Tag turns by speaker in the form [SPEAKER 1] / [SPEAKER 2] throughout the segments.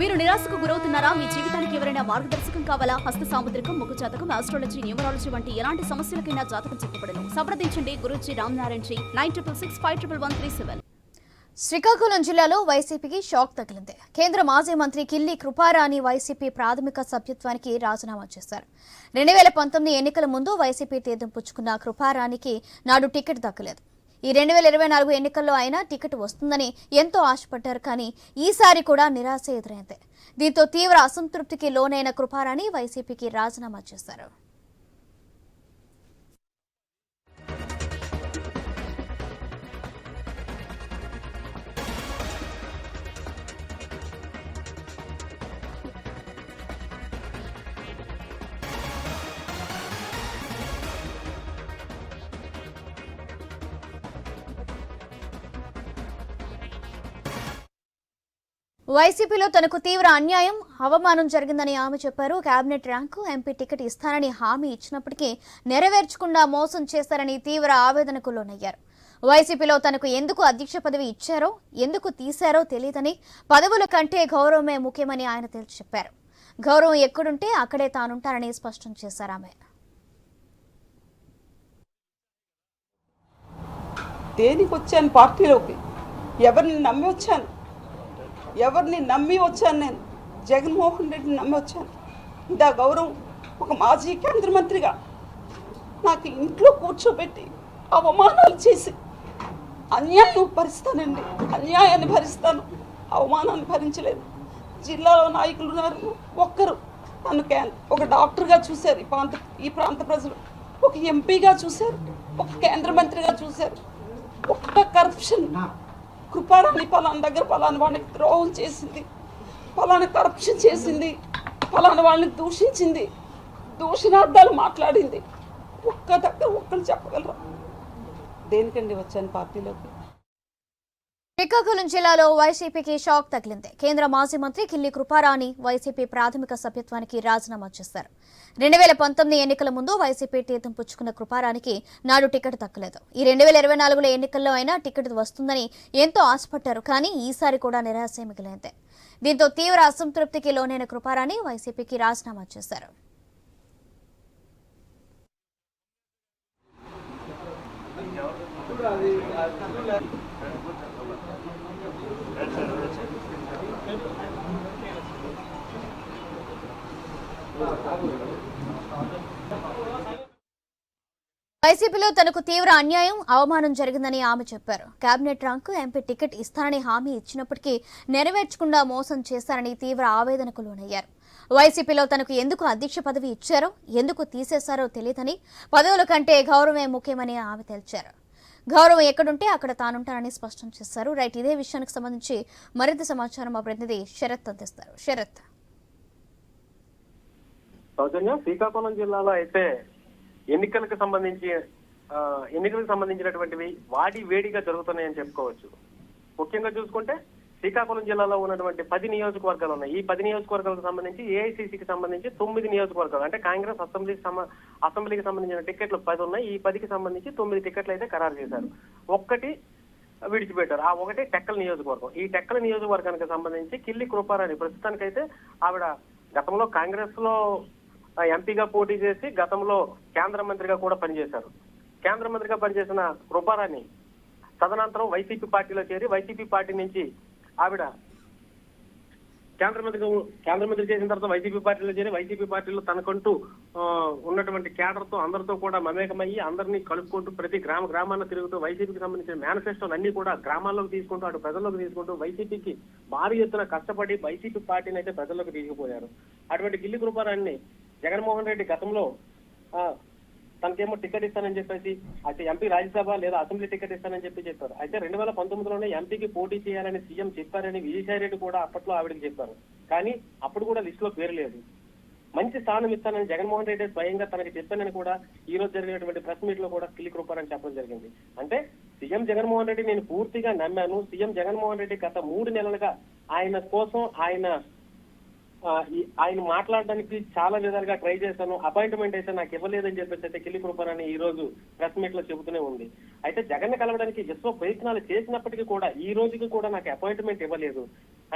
[SPEAKER 1] మీరు నిరాశకు గురవుతున్నారా? మీ జీవితానికి ఎవరైనా మార్గదర్శకం కావాలా? హస్త సాముద్రికం ముఖ జాతకం ఆస్ట్రాలజీ న్యూమరాలజీ వంటి ఎలాంటి సమస్యలకైనా జాతకం చెప్పబడను. సంప్రదించండి Guruji Ramanarayana ji nine triple six five triple one three seven.
[SPEAKER 2] Srikakulam జిల్లాలో వైసీపీకి షాక్ తగిలింది. కేంద్ర మాజీ మంత్రి కిల్లి కృపారాణి వైసీపీ ప్రాథమిక సభ్యత్వానికి రాజీనామా చేశారు. రెండు వేల పంతొమ్మిది ఎన్నికల ముందు వైసీపీ తీర్థం పుచ్చుకున్న కృపారాణికి నాడు టికెట్ దక్కలేదు. ఈ రెండు వేల ఇరవై నాలుగు ఎన్నికల్లో అయినా టికెట్ వస్తుందని ఎంతో ఆశపడ్డారు కానీ ఈసారి కూడా నిరాశ ఎదురైంది. దీంతో తీవ్ర అసంతృప్తికి లోనైన కృపారాణి వైసీపీకి రాజీనామా చేశారు. వైసీపీలో తనకు తీవ్ర అన్యాయం అవమానం జరిగిందని ఆమె చెప్పారు. కేబినెట్ ర్యాంకు ఎంపీ టికెట్ ఇస్తానని హామీ ఇచ్చినప్పటికీ నెరవేర్చకుండా మోసం చేశారని తీవ్ర ఆవేదనకు లోనయ్యారు. వైసీపీలో తనకు ఎందుకు అధ్యక్ష పదవి ఇచ్చారో ఎందుకు తీశారో తెలియదని పదవుల కంటే గౌరవమే ముఖ్యమని ఆయన తేల్చి చెప్పారు. గౌరవం ఎక్కడుంటే అక్కడే తానుంటారని స్పష్టం చేశారు ఆమె.
[SPEAKER 3] దేనికి వచ్చాను పార్టీలోకి? ఎవరిని నమ్మి వచ్చాను ఎవరిని నమ్మి వచ్చాను నేను? జగన్మోహన్ రెడ్డిని నమ్మి వచ్చాను. ఇంత గౌరవం ఒక మాజీ కేంద్ర మంత్రిగా నాకు ఇంట్లో కూర్చోబెట్టి అవమానాలు చేసి అన్యాయం భరిస్తానండి. అన్యాయాన్ని భరిస్తాను. అవమానాన్ని భరించలేదు. జిల్లాలో నాయకులు ఉన్నారు. ఒక్కరు నన్ను ఒక డాక్టర్గా చూశారు. ఈ ప్రాంత ఈ ప్రాంత ప్రజలు. ఒక ఎంపీగా చూశారు. ఒక కేంద్ర మంత్రిగా చూశారు. ఒక్క కరప్షన్ కృపారాణి పలానా దగ్గర పలానా వాడికి ద్రోహం చేసింది. పలానా కరప్షన్ చేసింది. పలానా వాళ్ళని దూషించింది. దూషణార్థాలు మాట్లాడింది. ఒక్క దగ్గర ఒక్కరు చెప్పగలరా? దేనికండి వచ్చాను పార్టీలోకి?
[SPEAKER 2] శ్రీకాకుళం జిల్లాలో వైసీపీకి షాక్ తగిలింది. కేంద్ర మాజీ మంత్రి కిల్లి కృపారాణి వైసీపీ ప్రాథమిక సభ్యత్వానికి రాజీనామా చేశారు. రెండు వేల పంతొమ్మిది ఎన్నికల ముందు వైసీపీ తీర్థం పుచ్చుకున్న కృపారానికి నాడు టికెట్ దక్కలేదు. ఈ రెండు వేల ఇరవై నాలుగులో ఎన్నికల్లో అయినా టికెట్ వస్తుందని ఎంతో ఆశపడ్డారు కానీ ఈసారి కూడా నిరాశ మిగిలింది దీంతో తీవ్ర అసంతృప్తికి లోనైన కృపారాణి వైసీపీకి రాజీనామా చేశారు. వైసీపీలో తనకు తీవ్ర అన్యాయం అవమానం జరిగిందని ఆమె చెప్పారు. కేబినెట్ ర్యాంకు ఎంపీ టికెట్ ఇస్తానని హామీ ఇచ్చినప్పటికీ నెరవేర్చకుండా మోసం చేశారని తీవ్ర ఆవేదనకు లోనయ్యారు. వైసీపీలో తనకు ఎందుకు అధ్యక్ష పదవి ఇచ్చారో ఎందుకు తీసేశారో తెలియదని పదవుల కంటే గౌరవమే ముఖ్యమని ఆమె తెలిచారు గౌరవం ఎక్కడుంటే అక్కడ తానుంటానని స్పష్టం చేశారు. రైట్ ఇదే విషయానికి సంబంధించి మరింత సమాచారం మా ప్రతినిధి శరత్ అందిస్తారు. శరత్.
[SPEAKER 4] సౌజన్య శ్రీకాకుళం జిల్లాలో అయితే ఎన్నికలకు సంబంధించి ఎన్నికలకు సంబంధించినటువంటివి వాడి వేడిగా జరుగుతున్నాయని చెప్పుకోవచ్చు. ముఖ్యంగా చూసుకుంటే శ్రీకాకుళం జిల్లాలో ఉన్నటువంటి పది నియోజకవర్గాలు ఉన్నాయి. ఈ పది నియోజకవర్గాలకు సంబంధించి ఏఐసిసికి సంబంధించి తొమ్మిది నియోజకవర్గాలు. అంటే కాంగ్రెస్ అసెంబ్లీకి అసెంబ్లీకి సంబంధించిన టికెట్లు పది ఉన్నాయి. ఈ పదికి సంబంధించి తొమ్మిది టికెట్లు అయితే ఖరారు చేశారు. ఒక్కటి విడిచిపెట్టారు. ఆ ఒకటి టెక్కల నియోజకవర్గం. ఈ టెక్కల నియోజకవర్గానికి సంబంధించి కిల్లి కృపారాణి ప్రస్తుతానికైతే ఆవిడ గతంలో కాంగ్రెస్లో ఎంపీగా పోటీ చేసి గతంలో కేంద్ర మంత్రిగా కూడా పనిచేశారు. కేంద్ర మంత్రిగా పనిచేసిన కృపారాణి తదనంతరం వైసీపీ పార్టీలో చేరి వైసీపీ పార్టీ నుంచి ఆవిడ. కేంద్ర మంత్రి కేంద్ర మంత్రి చేసిన తర్వాత వైసీపీ పార్టీలో చేరి వైసీపీ పార్టీలో తనకంటూ ఉన్నటువంటి కేడర్తో అందరితో కూడా మమేకమయ్యి అందరినీ కలుపుకుంటూ ప్రతి గ్రామ గ్రామాల్లో తిరుగుతూ వైసీపీకి సంబంధించిన మేనిఫెస్టోలు అన్ని కూడా గ్రామాల్లోకి తీసుకుంటూ అటు ప్రజల్లోకి తీసుకుంటూ వైసీపీకి భారీ ఎత్తున కష్టపడి వైసీపీ పార్టీని అయితే ప్రజల్లోకి తీసుకుపోయారు. అటువంటి గిల్లి కృపారాన్ని జగన్మోహన్ రెడ్డి గతంలో ఆ, తనకేమో టికెట్ ఇస్తానని చెప్పేసి అయితే ఎంపీ రాజ్యసభ లేదా అసెంబ్లీ టికెట్ ఇస్తానని చెప్పి చెప్పారు. అయితే రెండు వేల పంతొమ్మిదిలోనే ఎంపీకి పోటీ చేయాలని సీఎం చెప్పారని విజయసాయి రెడ్డి కూడా అప్పట్లో ఆవిడకి చెప్పారు. కానీ అప్పుడు కూడా లిస్ట్లో పేరు లేదు. మంచి స్థానం ఇస్తానని జగన్మోహన్ రెడ్డి స్వయంగా తనకి చెప్పానని కూడా ఈ రోజు జరిగినటువంటి ప్రెస్ మీట్లో కూడా కిలిక్ కృపారని చెప్పడం జరిగింది. అంటే సీఎం జగన్మోహన్ రెడ్డి నేను పూర్తిగా నమ్మాను. సీఎం జగన్మోహన్ రెడ్డి గత మూడు నెలలుగా ఆయన కోసం ఆయన ఆయన మాట్లాడడానికి చాలా విధాలుగా ట్రై చేశాను. అపాయింట్మెంట్ అయితే నాకు ఇవ్వలేదని చెప్పేసి అయితే కిల్లి కృపణని ఈ రోజు ప్రెస్ మీట్లో చెబుతూనే ఉంది. అయితే జగన్ కలవడానికి విశ్వ ప్రయత్నాలు చేసినప్పటికీ కూడా ఈ రోజుకి కూడా నాకు అపాయింట్మెంట్ ఇవ్వలేదు.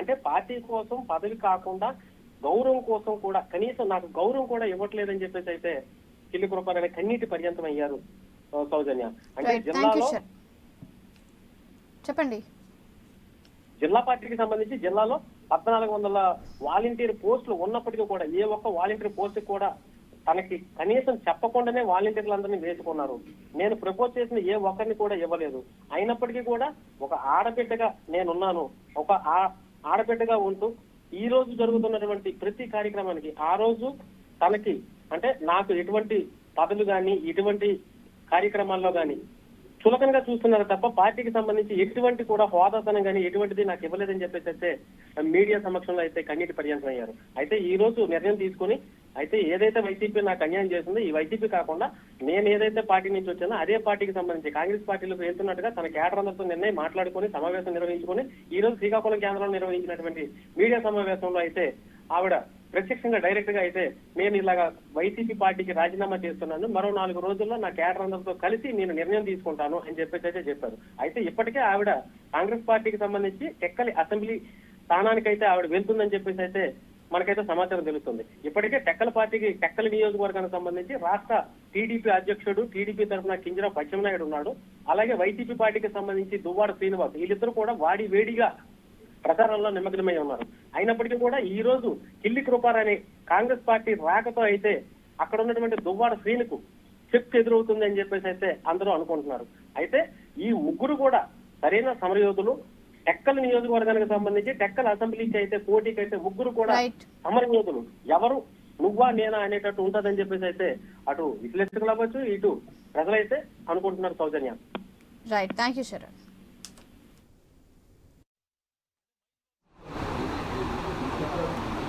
[SPEAKER 4] అంటే పార్టీ కోసం పదవి కాకుండా గౌరవం కోసం కూడా కనీసం నాకు గౌరవం కూడా ఇవ్వట్లేదని చెప్పేసి అయితే కిల్లి కృపారాణి కన్నీటి పర్యంతం అయ్యారు సౌజన్య. అంటే జిల్లాలో
[SPEAKER 2] చెప్పండి.
[SPEAKER 4] జిల్లా పార్టీకి సంబంధించి జిల్లాలో పద్నాలుగు వందల వాలంటీర్ పోస్టులు ఉన్నప్పటికీ కూడా ఏ ఒక్క వాలంటీర్ పోస్ట్ కూడా తనకి కనీసం చెప్పకుండానే వాలంటీర్లందరినీ వేసుకున్నారు. నేను ప్రపోజ్ చేసిన ఏ ఒక్కరిని కూడా ఇవ్వలేదు. అయినప్పటికీ కూడా ఒక ఆడబిడ్డగా నేనున్నాను. ఒక ఆడబిడ్డగా ఉంటూ ఈ రోజు జరుగుతున్నటువంటి ప్రతి కార్యక్రమానికి ఆ రోజు తనకి అంటే నాకు ఎటువంటి పదవులు కానీ ఎటువంటి కార్యక్రమాల్లో కానీ చులకనగా చూస్తున్నారు తప్ప పార్టీకి సంబంధించి ఎటువంటి కూడా హోదాతనం కానీ ఎటువంటిది నాకు ఇవ్వలేదని చెప్పేసి అయితే మీడియా సమక్షంలో అయితే కన్నీటి పర్యంతం అయ్యారు అయితే ఈ రోజు నిర్ణయం తీసుకుని అయితే ఏదైతే వైసీపీ నాకు అన్యాయం చేసిందో ఈ వైసీపీ కాకుండా నేను ఏదైతే పార్టీ నుంచి వచ్చానో అదే పార్టీకి సంబంధించి కాంగ్రెస్ పార్టీలోకి వెళ్తున్నట్టుగా తన కేడర్ అందరితో నిర్ణయం మాట్లాడుకొని సమావేశం నిర్వహించుకొని ఈ రోజు శ్రీకాకుళం కేంద్రంలో నిర్వహించినటువంటి మీడియా సమావేశంలో అయితే ఆవిడ ప్రత్యక్షంగా డైరెక్ట్గా అయితే నేను ఇలాగా వైసీపీ పార్టీకి రాజీనామా చేస్తున్నాను. మరో నాలుగు రోజుల్లో నా క్యాడర్ అందరితో కలిసి నేను నిర్ణయం తీసుకుంటాను అని చెప్పేసి అయితే చెప్పారు. అయితే ఇప్పటికే ఆవిడ కాంగ్రెస్ పార్టీకి సంబంధించి టెక్కలి అసెంబ్లీ స్థానానికైతే ఆవిడ వెళ్తుందని చెప్పేసి అయితే మనకైతే సమాచారం తెలుస్తుంది. ఇప్పటికే టెక్కల పార్టీకి టెక్కల నియోజకవర్గానికి సంబంధించి రాష్ట్ర టీడీపీ అధ్యక్షుడు టీడీపీ తరఫున కింజరావు పచ్చెమనాయుడు ఉన్నాడు. అలాగే వైసీపీ పార్టీకి సంబంధించి దువ్వాడ శ్రీనివాస్ వీళ్ళిద్దరూ కూడా వాడి వేడిగా ప్రచారంలో నిమగ్నమై ఉన్నారు. అయినప్పటికీ కూడా ఈ రోజు కిల్లి కృపారాణి కాంగ్రెస్ పార్టీ రాకతో అయితే అక్కడ ఉన్నటువంటి దువ్వాడ శ్రీనుకు చెక్ ఎదురవుతుంది అని చెప్పేసి అయితే అందరూ అనుకుంటున్నారు. అయితే ఈ ముగ్గురు కూడా సరైన సమరయోధులు టెక్కల నియోజకవర్గానికి సంబంధించి టెక్కల అసెంబ్లీకి అయితే పోటీకి అయితే ముగ్గురు కూడా. సమరయోధులు. ఎవరు? నువ్వా నేనా అనేటట్టు ఉంటదని చెప్పేసి అయితే అటు విశ్లేషకులు అవ్వచ్చు ఇటు ప్రజలైతే అనుకుంటున్నారు Soujanya.
[SPEAKER 2] Right thank you Sharan